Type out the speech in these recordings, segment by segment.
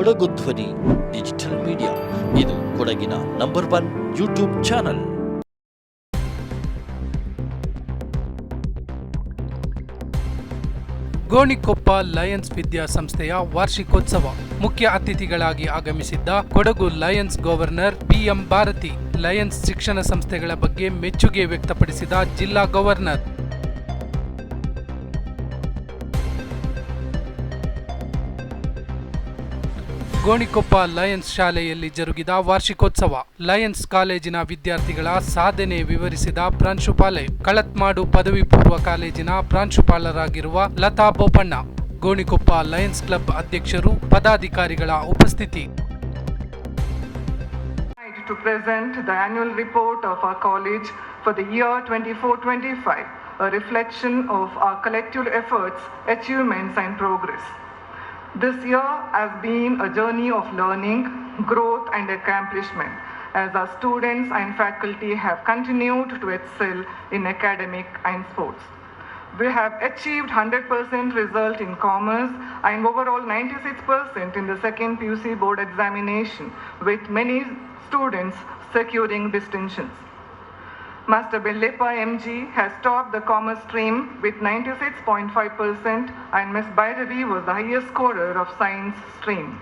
Kodagu Dhwani, digital media. ಇದು ಕೊಡಗಿನ number one YouTube channel. Gonikoppa Lions ವಿದ್ಯಾ ಸಂಸ್ಥೆಯ ವಾರ್ಷಿಕೋತ್ಸವ ಮುಖ್ಯ ಅತಿಥಿಗಳಾಗಿ ಆಗಮಿಸಿದ್ದ Kodagu Lions governor BM Bharathi Lions ಶಿಕ್ಷಣ ಸಂಸ್ಥೆಗಳ ಬಗ್ಗೆ ಮೆಚ್ಚುಗೆ ವ್ಯಕ್ತಪಡಿಸಿದ ಜಿಲ್ಲಾ ಗವರ್ನರ್. ಗೋಣಿಕೊಪ್ಪ ಲಯನ್ಸ್ ಶಾಲೆಯಲ್ಲಿ ಜರುಗಿದ ವಾರ್ಷಿಕೋತ್ಸವ. ಲಯನ್ಸ್ ಕಾಲೇಜಿನ ವಿದ್ಯಾರ್ಥಿಗಳ ಸಾಧನೆ ವಿವರಿಸಿದ ಪ್ರಾಂಶುಪಾಲೆ. ಕಳತ್ಮಾಡು ಪದವಿ ಪೂರ್ವ ಕಾಲೇಜಿನ ಪ್ರಾಂಶುಪಾಲರಾಗಿರುವ ಲತಾ ಬೋಪಣ್ಣ ಗೋಣಿಕೊಪ್ಪ ಲಯನ್ಸ್ ಕ್ಲಬ್ ಅಧ್ಯಕ್ಷರು ಪದಾಧಿಕಾರಿಗಳ ಉಪಸ್ಥಿತಿ. To present the annual report of our college for the year 24-25, a reflection of our collective efforts, achievements and progress. This year has been a journey of learning, growth and accomplishment as our students and faculty have continued to excel in academic and sports. We have achieved 100% result in commerce and overall 96% in the second PUC board examination with many students securing distinctions. Master Bellepa MG has topped the commerce stream with 96.5% and Ms. Bhairavi was the highest scorer of science stream.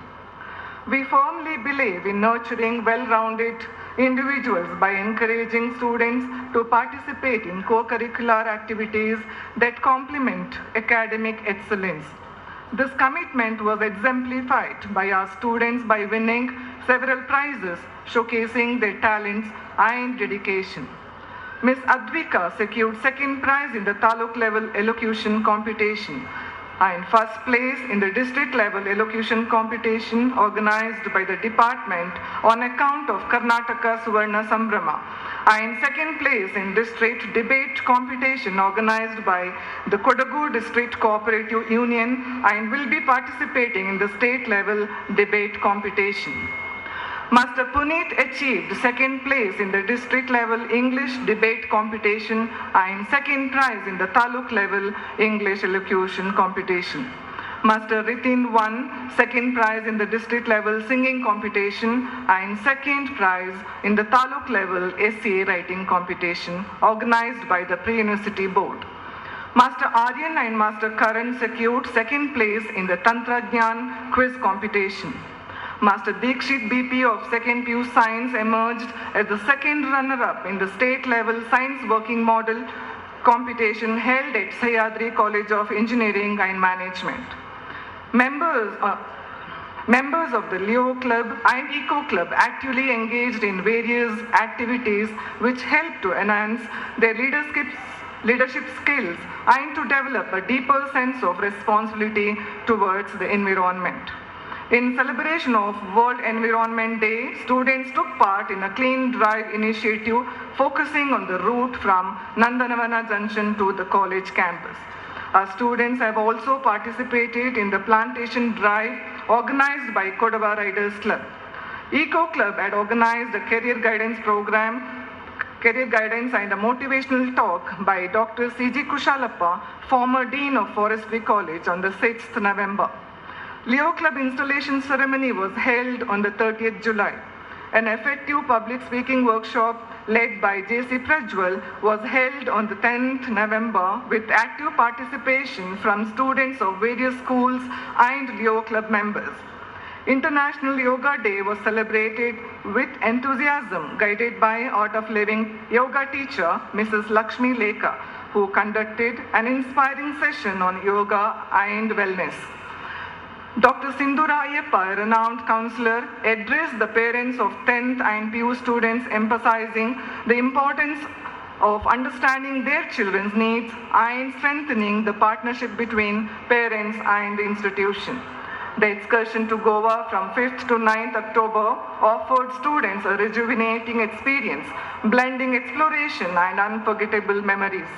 We firmly believe in nurturing well-rounded individuals by encouraging students to participate in co-curricular activities that complement academic excellence. This commitment was exemplified by our students by winning several prizes showcasing their talents and dedication. Ms. Advika secured second prize in the Taluk level elocution competition and first place in the district level elocution competition organized by the department on account of Karnataka Suvarna Sambrama and second place in district debate competition organized by the Kodagu District Cooperative Union and will be participating in the state level debate competition. Master Puneet achieved second place in the district level English debate competition and second prize in the Taluk level English elocution competition. Master Ritin won second prize in the district level singing competition and second prize in the Taluk level SCA writing competition organized by the pre-university board. Master Aryan and Master Karan secured second place in the Tantragyan quiz competition. Master Dikshit BP of 2nd PU Science emerged as the second runner-up in the state level science working model competition held at Sayadri College of Engineering and Management. Members, uh, members of the Leo Club and Eco Club actively engaged in various activities which help to enhance their leadership, leadership skills and to develop a deeper sense of responsibility towards the environment. In celebration of World Environment Day, students took part in a clean drive initiative focusing on the route from Nandanavana Junction to the college campus. Our students have also participated in the plantation drive organized by Kodava Riders Club. Eco Club had organized a career guidance program career guidance and a motivational talk by Dr. C.G. Kushalappa, former Dean of Forestry College on the 6th November. Leo Club installation ceremony was held on the 30th July. An effective public speaking workshop led by J.C. Prajwal was held on the 10th November with active participation from students of various schools and Leo Club members. International Yoga Day was celebrated with enthusiasm guided by Art of Living yoga teacher Mrs. Lakshmi Lekha who conducted an inspiring session on yoga and wellness. Dr. Sindhura Ayyappa, a renowned counselor, addressed the parents of 10th and PU students emphasizing the importance of understanding their children's needs and strengthening the partnership between parents and the institution. The excursion to Goa from 5th to 9th October offered students a rejuvenating experience, blending exploration and unforgettable memories.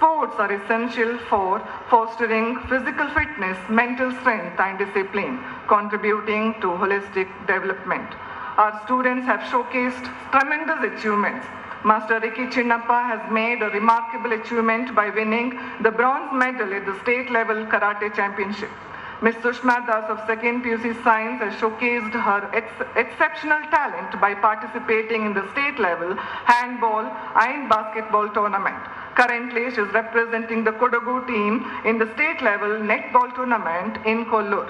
Sports are essential for fostering physical fitness, mental strength, and discipline, contributing to holistic development. Our students have showcased tremendous achievements. Master Ricky Chinnappa has made a remarkable achievement by winning the bronze medal at the state level karate championship. Ms. Sushma Das of 2nd PUC Science has showcased her ex- exceptional talent by participating in the state level handball and basketball tournament. Currently, she is representing the Kodagu team in the state level netball tournament in Kollur.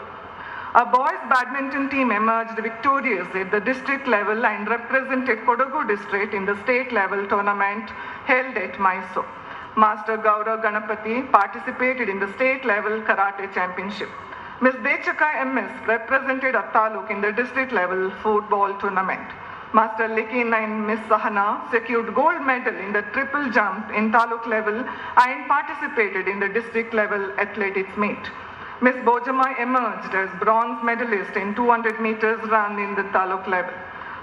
A boys badminton team emerged victorious at the district level and represented Kodagu district in the state level tournament held at Mysore. Master Gaurav Ganapati participated in the state level karate championship. Ms. Dechaka MS represented Attaluk in the district level football tournament. Master Likin and Ms. Sahana secured gold medal in the triple jump in Taluk level and participated in the district level athletics meet. Ms. Bojama emerged as bronze medalist in 200 meters run in the Taluk level.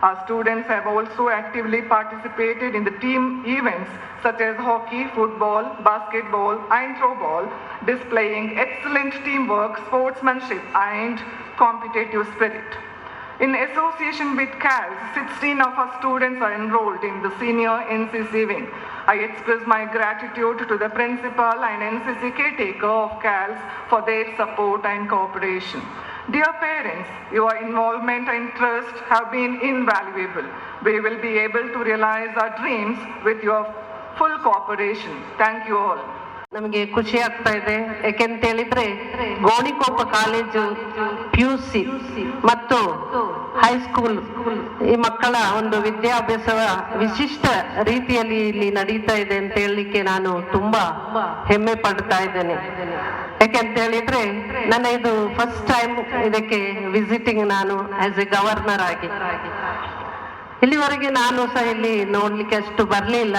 Our students have also actively participated in the team events such as hockey, football, basketball, and throwball, displaying excellent teamwork, sportsmanship, and competitive spirit. In association with CALS, 16 of our students are enrolled in the senior NCC wing. I express my gratitude to the principal and NCC caretaker of CALS for their support and cooperation. Dear parents, your involvement and trust have been invaluable. We will be able to realize our dreams with your full cooperation. Thank you all. ನಮಗೆ ಖುಷಿ ಆಗ್ತಾ ಇದೆ. ಯಾಕೆಂತ ಹೇಳಿದ್ರೆ Gonikoppa college P U ಮತ್ತು high school ಈ ಮಕ್ಕಳ ಒಂದು ವಿದ್ಯಾಭ್ಯಾಸ ವಿಶಿಷ್ಟ ರೀತಿಯಲ್ಲಿ ಇಲ್ಲಿ ನಡೀತಾ ಇದೆ ಅಂತ ಹೇಳಲಿಕ್ಕೆ ನಾನು ತುಂಬಾ ಹೆಮ್ಮೆ ಪಡ್ತಾ ಇದ್ದೇನೆ. ಯಾಕೆಂತ ಹೇಳಿದ್ರೆ ನನ್ನ ಇದು ಫಸ್ಟ್ ಟೈಮ್ ಇದಕ್ಕೆ ವಿಸಿಟಿಂಗ್ ನಾನು ಆಸ್ ಎ ಗವರ್ನರ್ ಆಗಿ. ಇಲ್ಲಿವರೆಗೆ ನಾನು ಸಹ ಇಲ್ಲಿ ನೋಡ್ಲಿಕ್ಕೆ ಅಷ್ಟು ಬರ್ಲಿಲ್ಲ.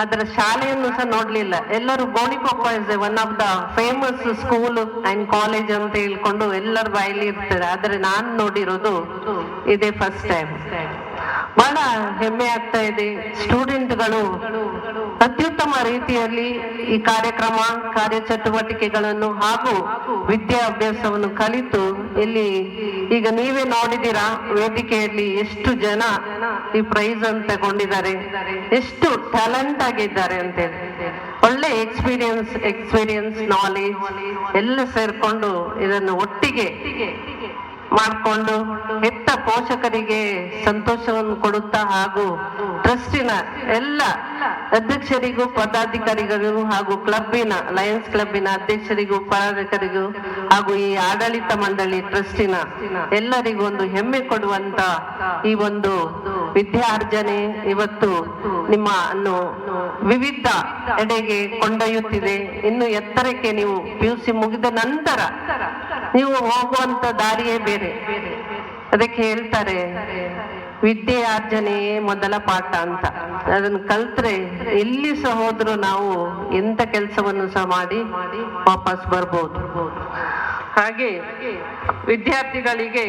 ಆದ್ರೆ ಶಾಲೆಯನ್ನು ಸಹ ನೋಡ್ಲಿಲ್ಲ. ಎಲ್ಲರೂ Gonikoppa is one of the famous school and college ಅಂತ ಹೇಳ್ಕೊಂಡು ಎಲ್ಲರ ಬಾಯಲ್ಲಿ ಇರ್ತದೆ ಆದ್ರೆ ನಾನು ನೋಡಿರೋದು ಇದೇ ಫಸ್ಟ್ ಟೈಮ್ ಬಹಳ ಹೆಮ್ಮೆ ಆಗ್ತಾ ಇದೆ. ಸ್ಟೂಡೆಂಟ್ಗಳು ಅತ್ಯುತ್ತಮ ರೀತಿಯಲ್ಲಿ ಈ ಕಾರ್ಯಕ್ರಮ, ಕಾರ್ಯಚಟುವಟಿಕೆಗಳನ್ನು ಹಾಗೂ ವಿದ್ಯಾಭ್ಯಾಸವನ್ನು ಕಲಿತು ಇಲ್ಲಿ ಈಗ ನೀವೇ ನೋಡಿದ್ದೀರಾ? ವೇದಿಕೆಯಲ್ಲಿ ಎಷ್ಟು ಜನ ಈ ಪ್ರೈಸ್ ಅನ್ನು ತಗೊಂಡಿದ್ದಾರೆ? ಎಷ್ಟು ಟ್ಯಾಲೆಂಟ್ ಆಗಿದ್ದಾರೆ ಅಂತೇಳಿ. ಒಳ್ಳೆ ಎಕ್ಸ್ಪೀರಿಯನ್ಸ್ ಎಕ್ಸ್ಪೀರಿಯನ್ಸ್ ನಾಲೆಜ್ ಎಲ್ಲ ಸೇರ್ಕೊಂಡು ಇದನ್ನು ಒಟ್ಟಿಗೆ ಮಾಡಿಕೊಂಡು ಹೆತ್ತ ಪೋಷಕರಿಗೆ ಸಂತೋಷವನ್ನು ಕೊಡುತ್ತಾ ಹಾಗೂ ಟ್ರಸ್ಟಿನ ಎಲ್ಲ ಅಧ್ಯಕ್ಷರಿಗೂ, ಪದಾಧಿಕಾರಿಗಳಿಗೂ ಹಾಗೂ ಕ್ಲಬ್ಬಿನ, ಲಯನ್ಸ್ ಕ್ಲಬ್ಬಿನ ಅಧ್ಯಕ್ಷರಿಗೂ ಪದಾಧಿಕಾರಿಗೂ ಹಾಗೂ ಈ ಆಡಳಿತ ಮಂಡಳಿ ಟ್ರಸ್ಟಿನ ಎಲ್ಲರಿಗೂ ಒಂದು ಹೆಮ್ಮೆ ಕೊಡುವಂತ ಈ ಒಂದು ವಿದ್ಯಾರ್ಜನೆ ಇವತ್ತು ನಿಮ್ಮ ಅನ್ನು ವಿವಿಧ ಎಡೆಗೆ ಕೊಂಡೊಯ್ಯುತ್ತಿದೆ. ಇನ್ನು ಎತ್ತರಕ್ಕೆ ನೀವು ಪಿ ಯು ಸಿ ಮುಗಿದ ನಂತರ ನೀವು ಹೋಗುವಂತ ದಾರಿಯೇ ಬೇರೆ. ಅದಕ್ಕೆ ಹೇಳ್ತಾರೆ ವಿದ್ಯೆಯಾರ್ಜನೆಯೇ ಮೊದಲ ಪಾಠ ಅಂತ. ಅದನ್ನು ಕಲ್ತ್ರೆ ಎಲ್ಲಿ ಸಹ ಹೋದ್ರು ನಾವು ಎಂತ ಕೆಲಸವನ್ನು ಸಹ ಮಾಡಿ ವಾಪಸ್ ಬರ್ಬೋದು. ಹಾಗೆ ವಿದ್ಯಾರ್ಥಿಗಳಿಗೆ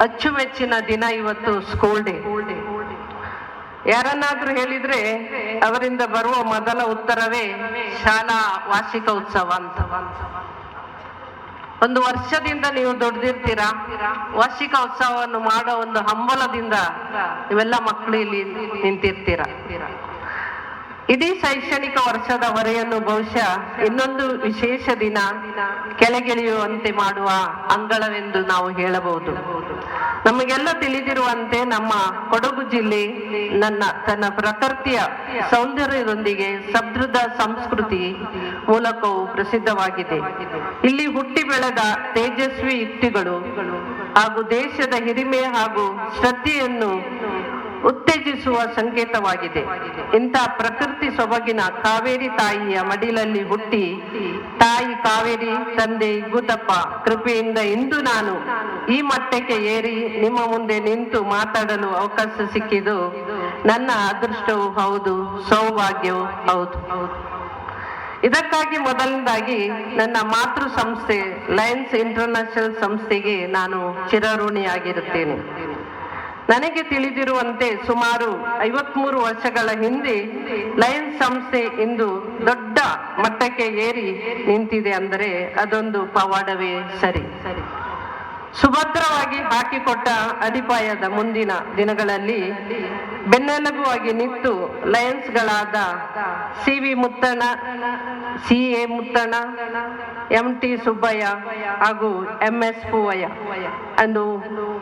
ಅಚ್ಚುಮೆಚ್ಚಿನ ದಿನ ಇವತ್ತು ಸ್ಕೂಲ್ ಡೇ ಯಾರನ್ನಾದ್ರೂ ಹೇಳಿದ್ರೆ ಅವರಿಂದ ಬರುವ ಮೊದಲ ಉತ್ತರವೇ ಶಾಲಾ ವಾರ್ಷಿಕ ಉತ್ಸವ ಅಂತ. ಒಂದು ವರ್ಷದಿಂದ ನೀವು ದೊಡ್ಡದಿರ್ತೀರಾ ವಾರ್ಷಿಕ ಉತ್ಸವವನ್ನು ಮಾಡೋ ಒಂದು ಹಂಬಲದಿಂದ ಇವೆಲ್ಲ ಮಕ್ಕಳು ಇಲ್ಲಿ ನಿಂತಿರ್ತೀರಾ? ಇಡೀ ಶೈಕ್ಷಣಿಕ ವರ್ಷದ ಹೊರೆಯನ್ನು ಬಹುಶಃ ಇನ್ನೊಂದು ವಿಶೇಷ ದಿನ ಕೆಳಗಿಳಿಯುವಂತೆ ಮಾಡುವ ಅಂಗಳವೆಂದು ನಾವು ಹೇಳಬಹುದು. ನಮಗೆಲ್ಲ ತಿಳಿದಿರುವಂತೆ ನಮ್ಮ ಕೊಡಗು ಜಿಲ್ಲೆ ನನ್ನ, ತನ್ನ ಪ್ರಕೃತಿಯ ಸೌಂದರ್ಯದೊಂದಿಗೆ ಸದೃಢ ಸಂಸ್ಕೃತಿ ಮೂಲಕವು ಪ್ರಸಿದ್ಧವಾಗಿದೆ. ಇಲ್ಲಿ ಹುಟ್ಟಿ ಬೆಳೆದ ತೇಜಸ್ವಿ ಯುಕ್ತಿಗಳು ಹಾಗೂ ದೇಶದ ಹಿರಿಮೆ ಹಾಗೂ ಶ್ರದ್ಧೆಯನ್ನು ಉತ್ತೇಜಿಸುವ ಸಂಕೇತವಾಗಿದೆ. ಇಂಥ ಪ್ರಕೃತಿ ಸೊಬಗಿನ ಕಾವೇರಿ ತಾಯಿಯ ಮಡಿಲಲ್ಲಿ ಹುಟ್ಟಿ, ತಾಯಿ ಕಾವೇರಿ ತಂದೆ ಗುದ್ದಪ್ಪ ಕೃಪೆಯಿಂದ ಇಂದು ನಾನು ಈ ಮಟ್ಟಕ್ಕೆ ಏರಿ ನಿಮ್ಮ ಮುಂದೆ ನಿಂತು ಮಾತಾಡಲು ಅವಕಾಶ ಸಿಕ್ಕಿದ್ದು ನನ್ನ ಅದೃಷ್ಟವೂ ಹೌದು, ಸೌಭಾಗ್ಯವೂ ಹೌದು. ಇದಕ್ಕಾಗಿ ಮೊದಲನೇದಾಗಿ ನನ್ನ ಮಾತೃ ಸಂಸ್ಥೆ ಲಯನ್ಸ್ ಇಂಟರ್ನ್ಯಾಷನಲ್ ಸಂಸ್ಥೆಗೆ ನಾನು ಚಿರಋಣಿಯಾಗಿರುತ್ತೇನೆ. ನನಗೆ ತಿಳಿದಿರುವಂತೆ ಸುಮಾರು ಐವತ್ಮೂರು ವರ್ಷಗಳ ಹಿಂದೆ ಲಯನ್ಸ್ ಸಂಸ್ಥೆ ಇಂದು ದೊಡ್ಡ ಮಟ್ಟಕ್ಕೆ ಏರಿ ನಿಂತಿದೆ ಅಂದರೆ ಅದೊಂದು ಪವಾಡವೇ ಸರಿ. ಸುಭದ್ರವಾಗಿ ಹಾಕಿಕೊಟ್ಟ ಅಡಿಪಾಯದ ಮುಂದಿನ ದಿನಗಳಲ್ಲಿ ಬೆನ್ನೆಲುಬುವಾಗಿ ನಿಂತು ಲಯನ್ಸ್ಗಳಾದ C V Muthanna C A Muthanna M T Subbaiah ಹಾಗೂ ಎಂ ಎಸ್ ಪೂವಯ್ಯ ಅಂದು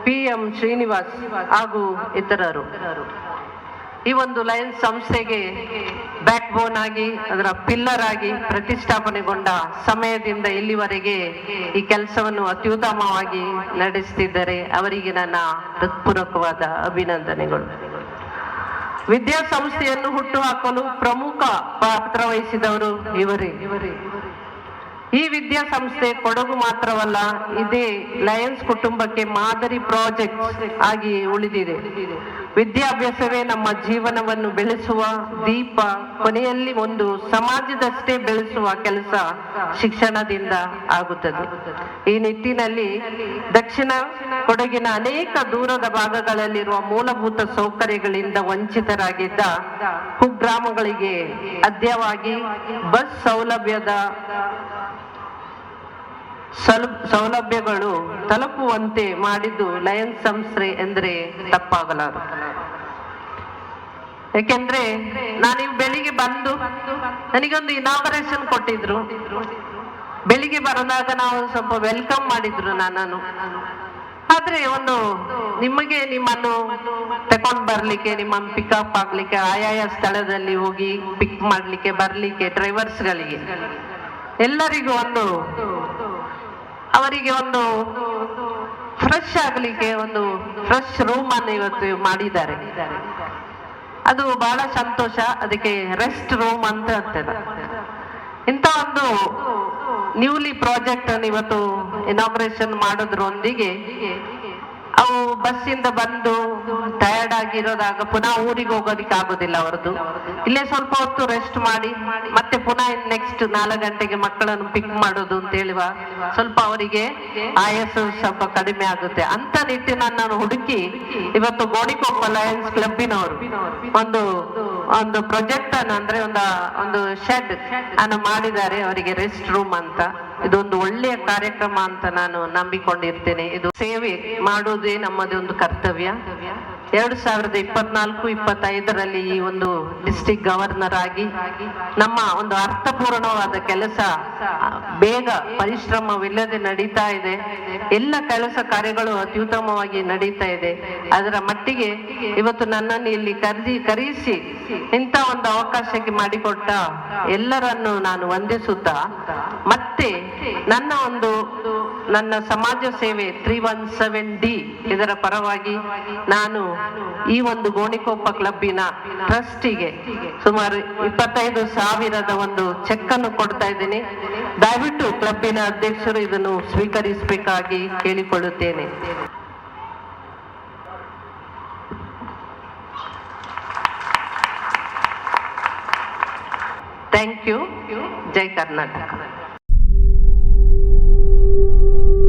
ಪಿ ಎಂ ಶ್ರೀನಿವಾಸ್ ಹಾಗೂ ಇತರರು. ಈ ಒಂದು ಲಯನ್ಸ್ ಸಂಸ್ಥೆಗೆ ಬ್ಯಾಕ್ ಬೋನ್ ಆಗಿ, ಅದರ ಪಿಲ್ಲರ್ ಆಗಿ ಪ್ರತಿಷ್ಠಾಪನೆಗೊಂಡ ಸಮಯದಿಂದ ಇಲ್ಲಿವರೆಗೆ ಈ ಕೆಲಸವನ್ನು ಅತ್ಯುತ್ತಮವಾಗಿ ನಡೆಸುತ್ತಿದ್ದರೆ ಅವರಿಗೆ ನನ್ನ ಹೃತ್ಪೂರ್ವಕವಾದ ಅಭಿನಂದನೆಗಳು. ವಿದ್ಯಾಸಂಸ್ಥೆಯನ್ನು ಹುಟ್ಟುಹಾಕಲು ಪ್ರಮುಖ ಪಾತ್ರ ವಹಿಸಿದವರು ಇವರೇ. ಈ ವಿದ್ಯಾಸಂಸ್ಥೆ ಕೊಡಗು ಮಾತ್ರವಲ್ಲ, ಇದೇ ಲಯನ್ಸ್ ಕುಟುಂಬಕ್ಕೆ ಮಾದರಿ ಪ್ರಾಜೆಕ್ಟ್ ಆಗಿ ಉಳಿದಿದೆ. ವಿದ್ಯಾಭ್ಯಾಸವೇ ನಮ್ಮ ಜೀವನವನ್ನು ಬೆಳೆಸುವ ದೀಪ, ಕೊನೆಯಲ್ಲಿ ಒಂದು ಸಮಾಜದಷ್ಟೇ ಬೆಳೆಸುವ ಕೆಲಸ ಶಿಕ್ಷಣದಿಂದ ಆಗುತ್ತದೆ. ಈ ನಿಟ್ಟಿನಲ್ಲಿ ದಕ್ಷಿಣ ಕೊಡಗಿನ ಅನೇಕ ದೂರದ ಭಾಗಗಳಲ್ಲಿರುವ ಮೂಲಭೂತ ಸೌಕರ್ಯಗಳಿಂದ ವಂಚಿತರಾಗಿದ್ದ ಕುಗ್ರಾಮಗಳಿಗೆ ಅದ್ಯವಾಗಿ ಬಸ್ ಸೌಲಭ್ಯದ ಸೌಲ- ಸೌಲಭ್ಯಗಳು ತಲುಪುವಂತೆ ಮಾಡಿದ್ದು ಲಯನ್ಸ್ ಸಂಸ್ಥೆ ಎಂದರೆ ತಪ್ಪಾಗಲಾರದು. ಯಾಕೆಂದ್ರೆ ನಾನೀಗ ಬೆಳಿಗ್ಗೆ ಬಂದು ನನಗೊಂದು ಇನಾಗರೇಷನ್ ಕೊಟ್ಟಿದ್ರು. ಬೆಳಿಗ್ಗೆ ಬರದಾಗ ನಾವು ಸ್ವಲ್ಪ ವೆಲ್ಕಮ್ ಮಾಡಿದ್ರು ನಾನು ಆದ್ರೆ ಒಂದು ನಿಮಗೆ ನಿಮ್ಮನ್ನು ತಕೊಂಡ್ ಬರ್ಲಿಕ್ಕೆ, ನಿಮ್ಮನ್ನು ಪಿಕಪ್ ಆಗ್ಲಿಕ್ಕೆ, ಆಯಾಯ ಸ್ಥಳದಲ್ಲಿ ಹೋಗಿ ಪಿಕ್ ಮಾಡ್ಲಿಕ್ಕೆ ಬರ್ಲಿಕ್ಕೆ ಡ್ರೈವರ್ಸ್ಗಳಿಗೆ ಎಲ್ಲರಿಗೂ ಒಂದು ಅವರಿಗೆ ಒಂದು ಫ್ರೆಶ್ ಆಗಲಿಕ್ಕೆ ಒಂದು ಫ್ರೆಶ್ ರೂಮ್ ಅನ್ನು ಇವತ್ತು ಮಾಡಿದ್ದಾರೆ. ಅದು ಬಹಳ ಸಂತೋಷ. ಅದಕ್ಕೆ ರೆಸ್ಟ್ ರೂಮ್ ಅಂತ ಹೇಳ್ತೇವೆ ಇಂಥ ಒಂದು ನ್ಯೂಲಿ ಪ್ರಾಜೆಕ್ಟ್ ಅನ್ನು ಇವತ್ತು ಇನಾಗ್ರೇಷನ್ ಮಾಡೋದ್ರೊಂದಿಗೆ ಅವು ಬಸ್ಸಿಂದ ಬಂದು ಟಯರ್ಡ್ ಆಗಿರೋದಾಗ ಪುನಃ ಊರಿಗೆ ಹೋಗೋದಿಕ್ಕೆ ಆಗೋದಿಲ್ಲ ಅವರದ್ದು. ಇಲ್ಲೇ ಸ್ವಲ್ಪ ಹೊತ್ತು ರೆಸ್ಟ್ ಮಾಡಿ, ಮತ್ತೆ ಪುನಃ ನೆಕ್ಸ್ಟ್ ನಾಲ್ಕು ಗಂಟೆಗೆ ಮಕ್ಕಳನ್ನು ಪಿಕ್ ಮಾಡೋದು ಅಂತ ಹೇಳುವ? ಸ್ವಲ್ಪ ಅವರಿಗೆ ಆಯಸ್ಸು ಸ್ವಲ್ಪ ಕಡಿಮೆ ಆಗುತ್ತೆ. ಅಂತ ನಿಟ್ಟಿನ ನಾನು ಹುಡುಕಿ ಇವತ್ತು ಗೋಣಿಕೊಪ್ಪ ಲಯನ್ಸ್ ಕ್ಲಬ್ಬಿನವರು ಒಂದು ಒಂದು ಪ್ರೊಜೆಕ್ಟ್ ಅನ್ನು ಅಂದ್ರೆ ಒಂದು ಒಂದು ಶೆಡ್ ಅನ್ನು ಮಾಡಿದ್ದಾರೆ. ಅವರಿಗೆ ರೆಸ್ಟ್ ರೂಮ್ ಅಂತ. ಇದೊಂದು ಒಳ್ಳೆಯ ಕಾರ್ಯಕ್ರಮ ಅಂತ ನಾನು ನಂಬಿಕೊಂಡಿರ್ತೇನೆ. ಇದು ಸೇವೆ ಮಾಡೋದೇ ನಮ್ಮದೇ ಒಂದು ಕರ್ತವ್ಯ. ಎರಡು ಸಾವಿರದ ಇಪ್ಪತ್ನಾಲ್ಕು, ಇಪ್ಪತ್ತೈದರಲ್ಲಿ ಈ ಒಂದು ಡಿಸ್ಟಿಕ್ ಗವರ್ನರ್ ಆಗಿ ನಮ್ಮ ಒಂದು ಅರ್ಥಪೂರ್ಣವಾದ ಕೆಲಸ, ಬೇಗ ಪರಿಶ್ರಮವಿಲ್ಲದೆ ನಡೀತಾ ಇದೆ. ಎಲ್ಲ ಕೆಲಸ ಕಾರ್ಯಗಳು ಅತ್ಯುತ್ತಮವಾಗಿ ನಡೀತಾ ಇದೆ. ಅದರ ಮಟ್ಟಿಗೆ ಇವತ್ತು ನನ್ನನ್ನು ಇಲ್ಲಿ ಕರೆದಿ, ಕರೆಯಿಸಿ ಇಂಥ ಒಂದು ಅವಕಾಶಕ್ಕೆ ಮಾಡಿಕೊಟ್ಟ ಎಲ್ಲರನ್ನು ನಾನು ವಂದಿಸುತ್ತಾ ಮತ್ತೆ ನನ್ನ ಒಂದು ನನ್ನ ಸಮಾಜ ಸೇವೆ ತ್ರೀ ಒನ್ ಸೆವೆನ್ ಡಿ ಇದರ ಪರವಾಗಿ ನಾನು ಈ ಒಂದು ಗೋಣಿಕೊಪ್ಪ ಕ್ಲಬ್ಬಿನ ಟ್ರಸ್ಟಿಗೆ ಸುಮಾರು ಇಪ್ಪತ್ತೈದು ಸಾವಿರದ ಒಂದು ಚೆಕ್ ಅನ್ನು ಕೊಡ್ತಾ ಇದ್ದೀನಿ. ದಯವಿಟ್ಟು ಕ್ಲಬ್ಬಿನ ಅಧ್ಯಕ್ಷರು ಇದನ್ನು ಸ್ವೀಕರಿಸಬೇಕಾಗಿ ಕೇಳಿಕೊಳ್ಳುತ್ತೇನೆ. ಥ್ಯಾಂಕ್ ಯು ಜೈ ಕರ್ನಾಟಕ